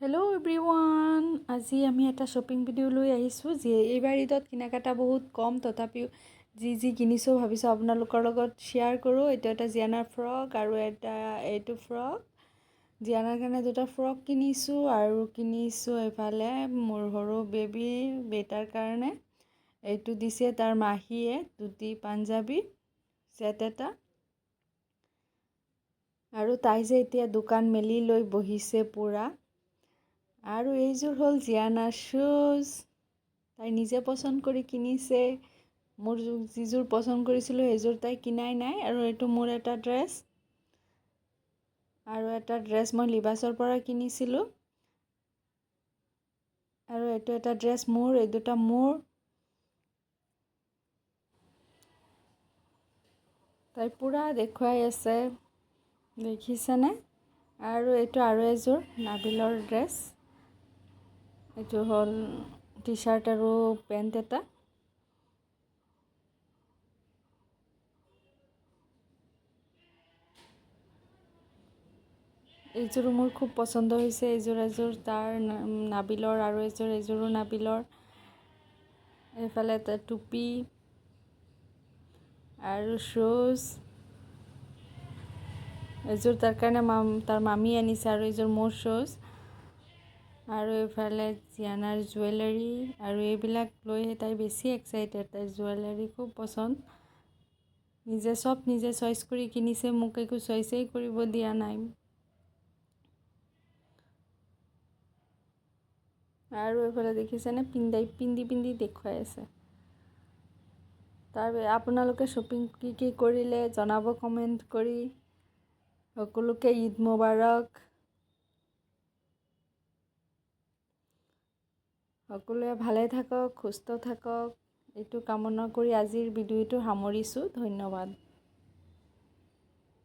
Hello' everyone আজি আমি এটা শ্বপিং ভিডিঅ' লৈ আহিছোঁ যি এইবাৰ ঈদত কিনাকাটা বহুত কম। তথাপিও যি যি কিনিছোঁ, ভাবিছোঁ আপোনালোকৰ লগত শ্বেয়াৰ কৰোঁ। এইটো এটা জিয়ানাৰ ফ্ৰক আৰু এটা, এইটো ফ্ৰক। জিয়ানাৰ কাৰণে দুটা ফ্ৰক কিনিছোঁ আৰু কিনিছোঁ এইফালে মোৰ সৰু বেবীৰ বেটাৰ কাৰণে। এইটো দিছে তাৰ মাহীয়ে, ধুতি, পাঞ্জাবী ছেট এটা। আৰু তাই যে এতিয়া দোকান মেলি লৈ বহিছে পূৰা। আৰু এইযোৰ হ'ল জিয়ানাৰ শ্বুজ তাই নিজে পচন্দ কৰি কিনিছে। মোৰ যিযোৰ পচন্দ কৰিছিলোঁ সেইযোৰ তাই কিনাই নাই আৰু এইটো মোৰ এটা ড্ৰেছ আৰু এটা ড্ৰেছ মই লিবাছৰ পৰা কিনিছিলোঁ। আৰু এইটো এটা ড্ৰেছ মোৰ, এই দুটা মোৰ। তাই পূৰা দেখুৱাই আছে। দেখিছেনে? আৰু এইটো আৰু এযোৰ নাবিলৰ ড্ৰেছ এইটো হ'ল টি চাৰ্ট আৰু পেণ্ট এটা। এইযোৰো মোৰ খুব পচন্দ হৈছে, এইযোৰ এযোৰ তাৰ নাবিলৰ আৰু এযোৰ এইযোৰো নাবিলৰ। এইফালে এটা টুপি আৰু শ্বুজ এযোৰ তাৰ কাৰণে মাম তাৰ মামী আনিছে আৰু এইযোৰ মোৰ শ্বুজ আৰু এইফালে জিয়ানাৰ জুৱেলাৰী আৰু এইবিলাক লৈ তাই বেছি এক্সাইটেড তাইৰ জুৱেলাৰী খুব পচন্দ। নিজে চব নিজে চইচ কৰি কিনিছে, মোক একো চইচেই কৰিব দিয়া নাই। আৰু এইফালে দেখিছেনে? পিন্ধাই পিন্ধি পিন্ধি দেখুৱাই আছে। তাৰ আপোনালোকে শ্বপিং কি কি কৰিলে? জনাব কমেণ্ট কৰি। সকলোকে ঈদ মোবাৰক। সকলোৱে ভালে থাকক সুস্থ থাকক। এইটো কামনা কৰি আজিৰ ভিডিঅ'টো সামৰিছোঁ। ধন্যবাদ।